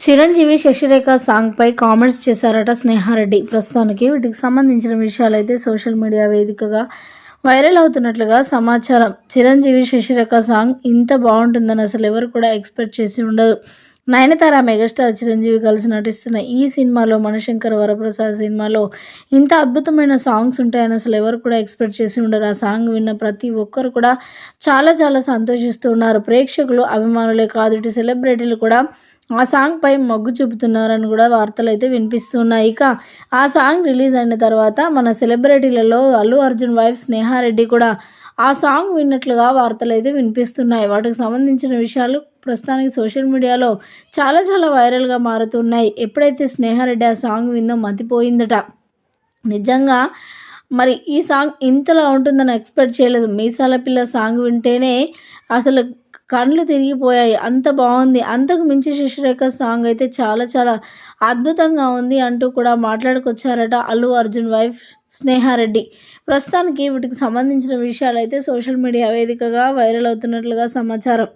Chiranjeevi Sasirekha సాంగ్పై comments చేశారట స్నేహారెడ్డి. ప్రస్తుతానికి వీటికి సంబంధించిన విషయాలైతే సోషల్ మీడియా వేదికగా వైరల్ అవుతున్నట్లుగా సమాచారం. చిరంజీవి శశిరేఖ సాంగ్ ఇంత బాగుంటుందని అసలు ఎవరు కూడా ఎక్స్పెక్ట్ చేసి ఉండదు. నయనతార మెగాస్టార్ చిరంజీవి కలిసి నటిస్తున్న ఈ సినిమాలో మణిశంకర్ వరప్రసాద్ సినిమాలో ఇంత అద్భుతమైన సాంగ్స్ ఉంటాయని అసలు ఎవరు కూడా ఎక్స్పెక్ట్ చేసి ఉండరు. ఆ సాంగ్ విన్న ప్రతి ఒక్కరు కూడా చాలా చాలా సంతోషిస్తూ ఉన్నారు. ప్రేక్షకులు అభిమానులే కాదు ఇటు సెలబ్రిటీలు కూడా ఆ సాంగ్ పై మొగ్గు చూపుతున్నారని కూడా వార్తలు అయితే వినిపిస్తున్నాయి. ఇక ఆ సాంగ్ రిలీజ్ అయిన తర్వాత మన సెలబ్రిటీలలో అల్లు అర్జున్ వైఫ్ స్నేహారెడ్డి కూడా ఆ సాంగ్ విన్నట్లుగా వార్తలు అయితే వినిపిస్తున్నాయి. వాటికి సంబంధించిన విషయాలు ప్రస్తుతానికి సోషల్ మీడియాలో చాలా చాలా వైరల్గా మారుతున్నాయి. ఎప్పుడైతే స్నేహారెడ్డి ఆ సాంగ్ విందో మతిపోయిందట. నిజంగా మరి ఈ సాంగ్ ఇంతలా ఉంటుందని ఎక్స్పెక్ట్ చేయలేదు. మీసాల పిల్ల సాంగ్ వింటేనే అసలు కళ్ళు తిరిగిపోయాయి. అంత బాగుంది. అంతకు మించి శశిరేఖ సాంగ్ అయితే చాలా చాలా అద్భుతంగా ఉంది అంటూ కూడా మాట్లాడుకొచ్చారట అల్లు అర్జున్ వైఫ్ స్నేహారెడ్డి. ప్రస్తుతానికి వీటికి సంబంధించిన విషయాలు అయితే సోషల్ మీడియా వేదికగా వైరల్ అవుతున్నట్లుగా సమాచారం.